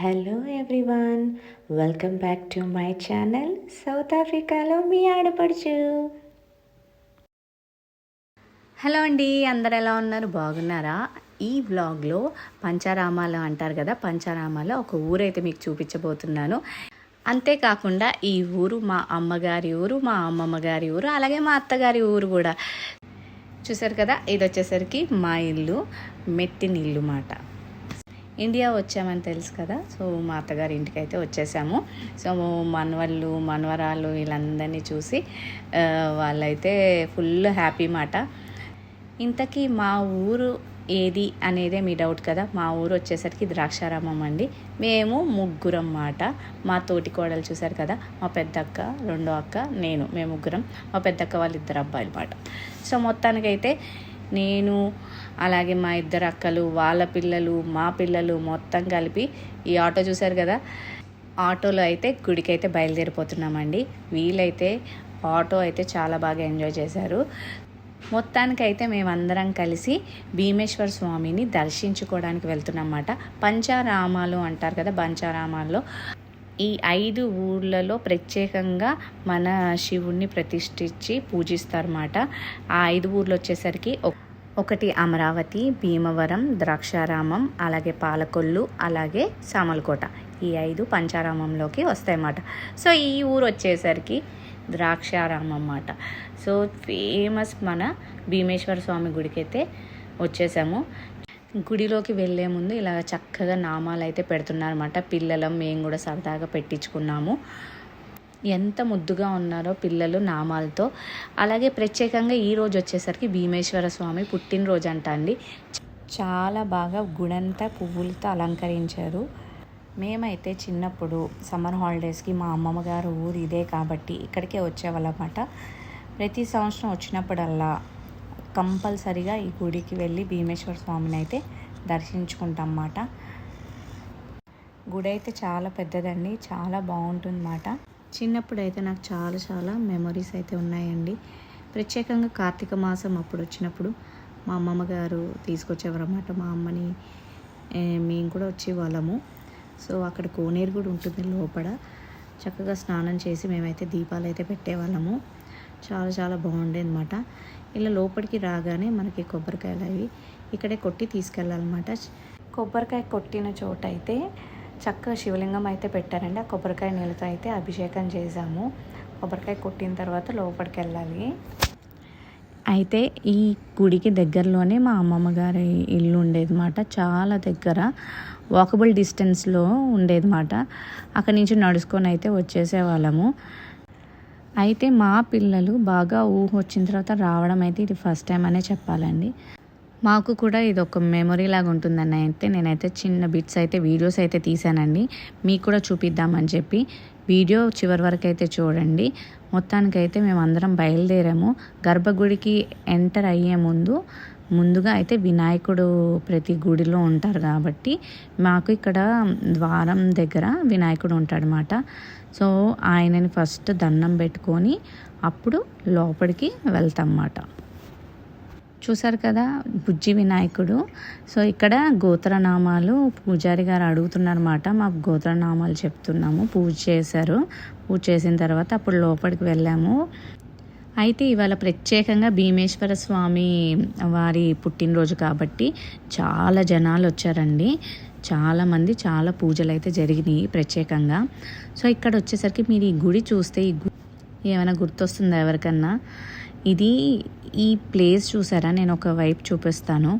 Hello everyone welcome back to my channel South ఆఫ్రికాలో మీ ఆడపడుచు. హలో అండి అందరు ఎలా ఉన్నారు? బాగున్నారా? ఈ వ్లాగ్లో పంచారామాలు అంటారు కదా పంచారామాలో ఒక ఊరైతే మీకు చూపించబోతున్నాను. అంతేకాకుండా ఈ ఊరు మా అమ్మగారి ఊరు మా అమ్మమ్మ గారి ఊరు అలాగే మా అత్తగారి ఊరు కూడా. చూసారు కదా ఇది వచ్చేసరికి మా ఇల్లు మెట్టి నీళ్ళు మాట. ఇండియా వచ్చామని తెలుసు కదా సో మా అత్తగారి ఇంటికి అయితే వచ్చేసాము. సో మనవళ్ళు మనవరాలు వీళ్ళందరినీ చూసి వాళ్ళైతే ఫుల్ హ్యాపీ మాట. ఇంతకీ మా ఊరు ఏది అనేదే మీ డౌట్ కదా మా ఊరు వచ్చేసరికి ద్రాక్షారామం అండి. మేము ముగ్గురం మాట. మా తోటి కోడలు చూశారు కదా మా పెద్దక్క రెండో అక్క నేను మేము ముగ్గురం మా పెద్ద అక్క వాళ్ళ ఇద్దరు అబ్బాయిలు మాట. సో మొత్తానికైతే నేను అలాగే మా ఇద్దరు అక్కలు వాళ్ళ పిల్లలు మా పిల్లలు మొత్తం కలిపి ఈ ఆటో చూశారు కదా? ఆటోలో అయితే గుడికి అయితే బయలుదేరిపోతున్నామండి. వీలైతే ఆటో అయితే చాలా బాగా ఎంజాయ్ చేశారు. మొత్తానికైతే మేమందరం కలిసి భీమేశ్వర స్వామిని దర్శించుకోవడానికి వెళ్తున్నమాట పంచారామాలు అంటారు కదా పంచారామాల్లో. ఈ ఐదు ఊర్లలో ప్రత్యేకంగా మన శివుణ్ణి ప్రతిష్ఠించి పూజిస్తారన్నమాట. ఆ ఐదు ఊర్లు వచ్చేసరికి ఒకటి అమరావతి భీమవరం ద్రాక్షారామం అలాగే పాలకొల్లు అలాగే సామలకోట. ఈ ఐదు పంచారామంలోకి వస్తాయన్నమాట. సో ఈ ఊరు వచ్చేసరికి ద్రాక్షారామం అన్నమాట. సో ఫేమస్ మన భీమేశ్వర స్వామి గుడికి అయితే వచ్చేసాము. గుడిలోకి వెళ్ళే ముందు ఇలా చక్కగా నామాలు అయితే పెడుతున్నారన్నమాట. పిల్లలం మేము కూడా సరదాగా పెట్టించుకున్నాము. ఎంత ముద్దుగా ఉన్నారో పిల్లలు నామాలతో. అలాగే ప్రత్యేకంగా ఈ రోజు వచ్చేసరికి భీమేశ్వర స్వామి పుట్టినరోజు అంట అండి. చాలా బాగా గుడంతా పువ్వులతో అలంకరించారు. మేమైతే చిన్నప్పుడు సమ్మర్ హాలిడేస్కి మా అమ్మమ్మ గారు ఊరు ఇదే కాబట్టి ఇక్కడికే వచ్చేవాళ్ళమాట. ప్రతి సంవత్సరం వచ్చినప్పుడల్లా కంపల్సరిగా ఈ గుడికి వెళ్ళి భీమేశ్వర స్వామిని అయితే దర్శించుకుంటాం అన్నమాట గుడి అయితే చాలా పెద్దదండి చాలా బాగుంటుందన్నమాట. చిన్నప్పుడు అయితే నాకు చాలా చాలా మెమరీస్ అయితే ఉన్నాయండి. ప్రత్యేకంగా కార్తీక మాసం అప్పుడు వచ్చినప్పుడు మా అమ్మమ్మ గారు తీసుకొచ్చేవారు మా అమ్మని మేము కూడా వచ్చేవాళ్ళము. సో అక్కడ కోనేరు కూడా ఉంటుంది లోపల. చక్కగా స్నానం చేసి మేమైతే దీపాలు అయితే పెట్టేవాళ్ళము. చాలా చాలా బాగుండేది అనమాట ఇలా లోపలికి రాగానే మనకి కొబ్బరికాయలు అవి ఇక్కడే కొట్టి తీసుకెళ్ళాలన్నమాట. కొబ్బరికాయ కొట్టిన చోట అయితే చక్కగా శివలింగం అయితే పెట్టారండి. ఆ కొబ్బరికాయ నీళ్ళతో అయితే అభిషేకం చేసాము కొబ్బరికాయ కొట్టిన తర్వాత లోపలికి వెళ్ళాలి అయితే ఈ గుడికి దగ్గరలోనే మా అమ్మమ్మ గారి ఇల్లు ఉండేదన్నమాట. చాలా దగ్గర వాకబుల్ డిస్టెన్స్లో ఉండేదన్నమాట. అక్కడి నుంచి నడుచుకొని అయితే వచ్చేసేవాళ్ళము. అయితే మా పిల్లలు బాగా ఊహ వచ్చిన తర్వాత రావడం అయితే ఇది ఫస్ట్ టైం అనే చెప్పాలండి. మాకు కూడా ఇది ఒక మెమొరీ లాగా ఉంటుందని అయితే నేనైతే చిన్న బిట్స్ అయితే వీడియోస్ అయితే తీసానండి మీకు కూడా చూపిద్దామని చెప్పి. వీడియో చివరి వరకు అయితే చూడండి. మొత్తానికైతే మేము అందరం బయలుదేరాము. గర్భగుడికి ఎంటర్ అయ్యే ముందు ముందుగా అయితే వినాయకుడు ప్రతి గుడిలో ఉంటారు కాబట్టి మాకు ఇక్కడ ద్వారం దగ్గర వినాయకుడు ఉంటాడనమాట సో ఆయనని ఫస్ట్ దండం పెట్టుకొని అప్పుడు లోపలికి వెళ్తామన్నమాట. చూసారు కదా బుజ్జి వినాయకుడు. సో ఇక్కడ గోత్రనామాలు పూజారి గారు అడుగుతున్నారన్నమాట. మాకు గోత్రనామాలు చెప్తున్నాము. పూజ చేశారు. పూజ చేసిన తర్వాత అప్పుడు లోపలికి వెళ్ళాము. అయితే ఇవాళ ప్రత్యేకంగా భీమేశ్వర స్వామి వారి పుట్టినరోజు కాబట్టి చాలా జనాలు వచ్చారండి. చాలామంది చాలా పూజలు అయితే జరిగినాయి ప్రత్యేకంగా. సో ఇక్కడ వచ్చేసరికి మీరు ఈ గుడి చూస్తే ఈ గు ఏమైనా గుర్తొస్తుందా ఎవరికన్నా? ఇది ఈ ప్లేస్ చూసారా? నేను ఒక వైపు చూపిస్తాను.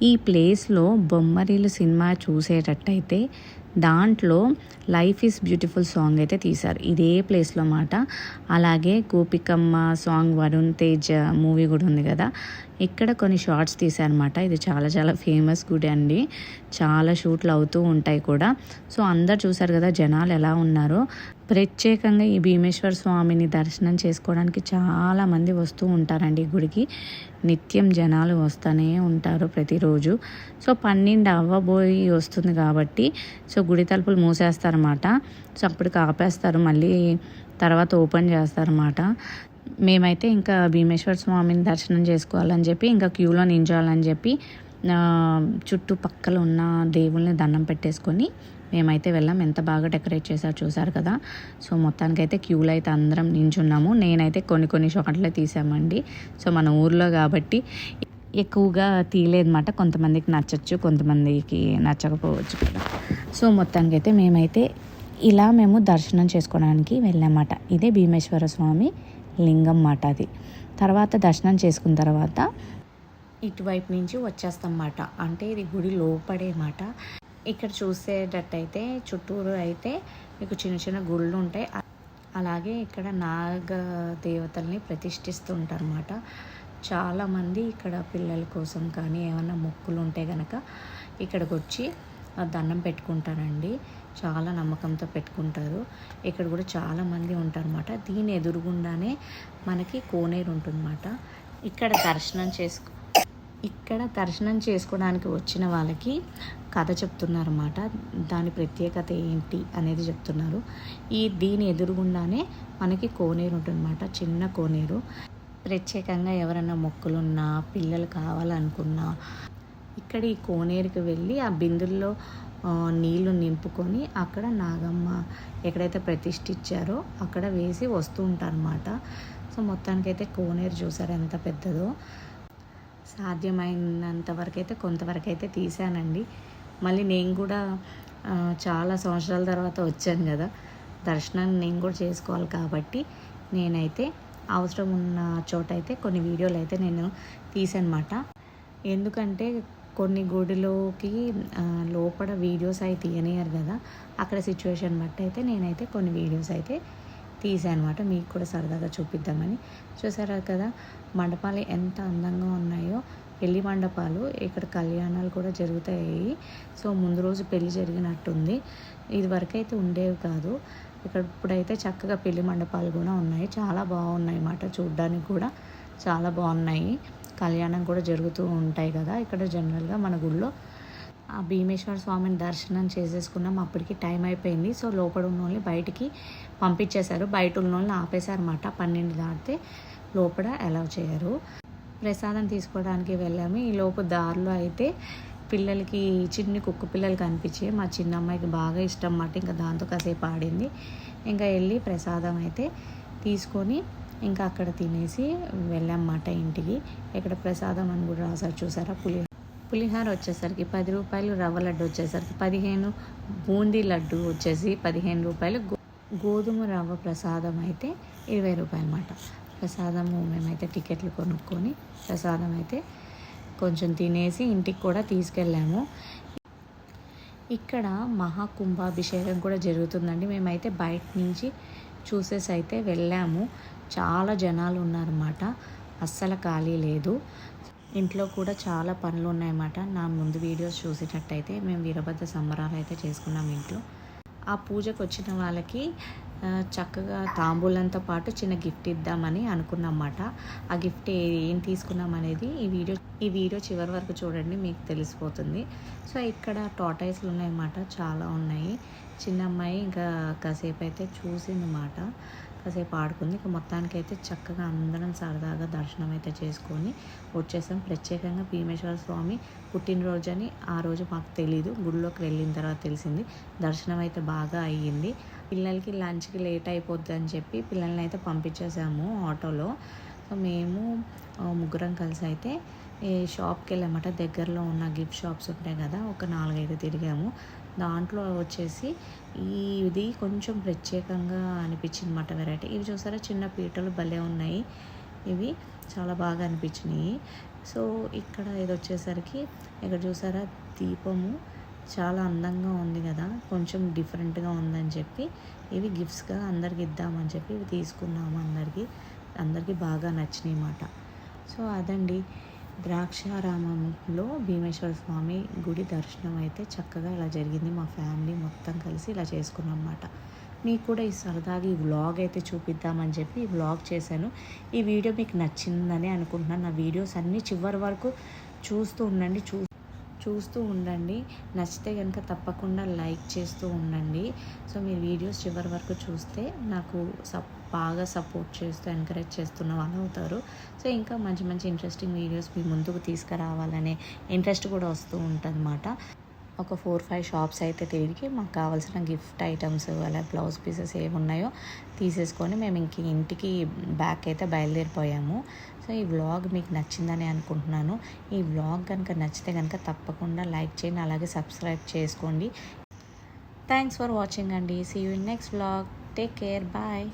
ఈ ప్లేస్లో బొమ్మరీలు సినిమా చూసేటట్టయితే దాంట్లో లైఫ్ ఈజ్ బ్యూటిఫుల్ సాంగ్ అయితే తీశారు. ఇదే ప్లేస్లో మాట. అలాగే గోపికమ్మ సాంగ్ వరుణ్ తేజ్ మూవీ కూడా ఉంది కదా. ఇక్కడ కొన్ని షార్ట్స్ తీశారనమాట ఇది చాలా చాలా ఫేమస్ గుడి అండి. చాలా షూట్లు అవుతూ ఉంటాయి కూడా. సో అందరు చూశారు కదా జనాలు ఎలా ఉన్నారో. ప్రత్యేకంగా ఈ భీమేశ్వర స్వామిని దర్శనం చేసుకోవడానికి చాలా మంది వస్తూ ఉంటారండి ఈ గుడికి. నిత్యం జనాలు వస్తూనే ఉంటారు ప్రతిరోజు. సో పన్నెండు అవ్వబోయి వస్తుంది కాబట్టి సో గుడి తలుపులు మూసేస్తారన్నమాట. సో అప్పటికి ఆపేస్తారు మళ్ళీ తర్వాత ఓపెన్ చేస్తారన్నమాట. మేమైతే ఇంకా భీమేశ్వర స్వామిని దర్శనం చేసుకోవాలని చెప్పి ఇంకా క్యూలో నించాలని చెప్పి చుట్టుపక్కల ఉన్న దేవుల్ని దండం పెట్టేసుకొని మేమైతే వెళ్ళాం. ఎంత బాగా డెకరేట్ చేశారు చూసారు కదా. సో మొత్తానికైతే క్యూలో అయితే అందరం నించున్నాము. నేనైతే కొన్ని కొన్ని షార్ట్లే తీసామండి. సో మన ఊర్లో కాబట్టి ఎక్కువగా తీయలేదన్నమాట. కొంతమందికి నచ్చచ్చు కొంతమందికి నచ్చకపోవచ్చు కదా సో మొత్తానికైతే మేమైతే ఇలా మేము దర్శనం చేసుకోవడానికి వెళ్ళామన్నమాట. ఇదే భీమేశ్వర స్వామి లింగం మాట అది. తర్వాత దర్శనం చేసుకున్న తర్వాత ఇటువైపు నుంచి వచ్చేస్తాం మాట అంటే ఇది గుడి లోపడే మాట. ఇక్కడ చూసేటట్టయితే చుట్టూరు అయితే మీకు చిన్న చిన్న గుళ్ళు ఉంటాయి. అలాగే ఇక్కడ నాగ దేవతల్ని ప్రతిష్ఠిస్తూ అనమాట చాలామంది ఇక్కడ పిల్లల కోసం కానీ ఏమైనా మొక్కులు ఉంటే కనుక ఇక్కడికి వచ్చి దండం పెట్టుకుంటారండి. చాలా నమ్మకంతో పెట్టుకుంటారు. ఇక్కడ కూడా చాలామంది ఉంటారన్నమాట. దీని ఎదురుగుండానే మనకి కోనేరు ఉంటుందన్నమాట. ఇక్కడ దర్శనం చేసుకు ఇక్కడ దర్శనం చేసుకోవడానికి వచ్చిన వాళ్ళకి కథ చెప్తున్నారన్నమాట. దాని ప్రత్యేకత ఏంటి అనేది చెప్తున్నారు. ఈ దీని ఎదురుగుండానే మనకి కోనేరు ఉంటుందన్నమాట. చిన్న కోనేరు. ప్రత్యేకంగా ఎవరైనా మొక్కులున్నా పిల్లలు కావాలనుకున్నా ఇక్కడ ఈ కోనేరుకి వెళ్ళి ఆ బిందుల్లో నీళ్ళు నింపుకొని అక్కడ నాగమ్మ ఎక్కడైతే ప్రతిష్ఠించారో అక్కడ వేసి వస్తూ ఉంటారన్నమాట. సో మొత్తానికైతే కోనేరు చూసారు ఎంత పెద్దదో. సాధ్యమైనంత వరకు అయితే కొంతవరకు అయితే మళ్ళీ నేను కూడా చాలా సంవత్సరాల తర్వాత వచ్చాను కదా. దర్శనాన్ని నేను కూడా చేసుకోవాలి కాబట్టి నేనైతే అవసరం ఉన్న చోట అయితే కొన్ని వీడియోలు అయితే నేను తీసానమాట ఎందుకంటే కొన్ని గుడిలోకి లోపల వీడియోస్ అయితే తీయనియరు కదా. అక్కడ సిచ్యువేషన్ బట్టి అయితే నేనైతే కొన్ని వీడియోస్ అయితే తీసానమాట మీకు కూడా సరదాగా చూపిద్దామని. చూసారా కదా మండపాలు ఎంత అందంగా ఉన్నాయో. పెళ్ళి మండపాలు ఇక్కడ కళ్యాణాలు కూడా జరుగుతాయి. సో ముందు రోజు పెళ్ళి జరిగినట్టుంది. ఇది వరకు అయితే ఉండేవి కాదు. ఇక్కడ ఇప్పుడైతే చక్కగా పెళ్ళి మండపాలు కూడా ఉన్నాయి. చాలా బాగున్నాయి అన్నమాట చూడ్డానికి కూడా. చాలా బాగున్నాయి. కళ్యాణం కూడా జరుగుతూ ఉంటాయి కదా. ఇక్కడ జనరల్గా మన గుళ్ళో ఆ భీమేశ్వర స్వామిని దర్శనం చేసేసుకున్నాం. అప్పటికి టైం అయిపోయింది. సో లోపల ఉన్నోళ్ళని బయటికి పంపించేశారు. బయట ఉన్న వాళ్ళని ఆపేశారన్నమాట. పన్నెండు దాటితే లోపల అలౌ చేయరు. ప్రసాదం తీసుకోవడానికి వెళ్ళాము. ఈ లోపు దారిలో అయితే పిల్లలకి చిన్ని కుక్క పిల్లలు కనిపించాయి మా చిన్న అమ్మాయికి బాగా ఇష్టం అన్నమాట ఇంకా దాంతో కాసేపు ఆడింది. ఇంకా వెళ్ళి ప్రసాదం అయితే తీసుకొని ఇంకా అక్కడ తినేసి వెళ్ళామన్నమాట ఇంటికి. ఇక్కడ ప్రసాదం అని కూడా రాసారు చూసారా పులి పులిహార వచ్చేసరికి పది రూపాయలు రవ్వ లడ్డు వచ్చేసరికి పదిహేను బూందీ లడ్డు వచ్చేసి పదిహేను రూపాయలు గో- గోధుమ రవ్వ ప్రసాదం అయితే ఇరవై రూపాయలు అన్నమాట ప్రసాదము మేమైతే టికెట్లు కొనుక్కొని ప్రసాదం అయితే కొంచెం తినేసి ఇంటికి కూడా తీసుకెళ్ళాము. ఇక్కడ మహాకుంభాభిషేకం కూడా జరుగుతుందండి. మేమైతే బయట నుంచి చూసేసి అయితే వెళ్ళాము. చాలా జనాలు ఉన్నారన్నమాట. అస్సలు ఖాళీ లేదు. ఇంట్లో కూడా చాలా పనులు ఉన్నాయన్నమాట. నా ముందు వీడియోస్ చూసేటట్టయితే మేము వీరభద్ర సంబరాలు అయితే చేసుకున్నాం ఇంట్లో. ఆ పూజకు వచ్చిన వాళ్ళకి చక్కగా తాంబూలంతో పాటు చిన్న గిఫ్ట్ ఇద్దామని అనుకున్నమాట ఆ గిఫ్ట్ ఏం తీసుకున్నాం అనేది ఈ వీడియో ఈ వీడియో చివరి వరకు చూడండి మీకు తెలిసిపోతుంది. సో ఇక్కడ టాటాయిస్లు ఉన్నాయన్నమాట చాలా ఉన్నాయి. చిన్న అమ్మాయి ఇంకా కాసేపు అయితే చూసిందన్నమాట. కాసేపు ఆడుకుంది. ఇక మొత్తానికి అయితే చక్కగా అందరం సరదాగా దర్శనం అయితే చేసుకొని వచ్చేసాం. ప్రత్యేకంగా భీమేశ్వర స్వామి పుట్టినరోజు అని ఆ రోజు మాకు తెలీదు. గుడిలోకి వెళ్ళిన తర్వాత తెలిసింది. దర్శనం అయితే బాగా అయ్యింది. పిల్లలకి లంచ్కి లేట్ అయిపోద్ది అని చెప్పి పిల్లల్ని అయితే పంపించేసాము ఆటోలో. సో మేము ముగ్గురం కలిసి అయితే ఈ షాప్కి వెళ్ళామట. దగ్గరలో ఉన్న గిఫ్ట్ షాప్స్ ఉంటాయి కదా. ఒక నాలుగైదు తిరిగాము. దాంట్లో వచ్చేసి ఇది కొంచెం ప్రత్యేకంగా అనిపించింది అన్నమాట వెరైటీ ఇవి చూసారా? చిన్న పీటలు భలే ఉన్నాయి. ఇవి చాలా బాగా అనిపించినాయి. సో ఇక్కడ ఇది వచ్చేసరికి ఇక్కడ చూసారా? దీపము చాలా అందంగా ఉంది కదా? కొంచెం డిఫరెంట్గా ఉందని చెప్పి ఇవి గిఫ్ట్స్గా అందరికి ఇద్దామని చెప్పి ఇవి తీసుకున్నాము అందరికీ. అందరికీ బాగా నచ్చినాయి అన్నమాట. సో అదండి. ద్రాక్షారామంలో భీమేశ్వర స్వామి గుడి దర్శనం అయితే చక్కగా ఇలా జరిగింది. మా ఫ్యామిలీ మొత్తం కలిసి ఇలా చేసుకున్నాం అన్నమాట. మీకు కూడా ఈ సరదాగా ఈ వ్లాగ్ అయితే చూపిద్దామని చెప్పి ఈ వ్లాగ్ చేశాను. ఈ వీడియో మీకు నచ్చిందని అనుకుంటున్నాను. నా వీడియోస్ అన్నీ చివరి వరకు చూస్తూ ఉండండి. చూ చూస్తూ ఉండండి. నచ్చితే కనుక తప్పకుండా లైక్ చేస్తూ ఉండండి. సో మీరు వీడియోస్ చివరి వరకు చూస్తే నాకు సప్ బాగా సపోర్ట్ చేస్తూ ఎంకరేజ్ చేస్తున్న వాళ్ళు అవుతారు. సో ఇంకా మంచి మంచి ఇంట్రెస్టింగ్ వీడియోస్ మీ ముందుకు తీసుకురావాలనే ఇంట్రెస్ట్ కూడా వస్తూ ఉంటుందన్నమాట. ఒక ఫోర్ ఫైవ్ షాప్స్ అయితే తిరిగి మాకు కావాల్సిన గిఫ్ట్ ఐటమ్స్ అలా బ్లౌజ్ పీసెస్ ఏమి ఉన్నాయో తీసేసుకొని మేము ఇంక ఇంటికి బ్యాక్ అయితే బయలుదేరిపోయాము. సో ఈ వ్లాగ్ మీకు నచ్చిందని అనుకుంటున్నాను. ఈ వ్లాగ్ కనుక నచ్చితే కనుక తప్పకుండా లైక్ చేయండి అలాగే సబ్స్క్రైబ్ చేసుకోండి. థ్యాంక్స్ ఫర్ వాచింగ్ అండి. See you next vlog take care bye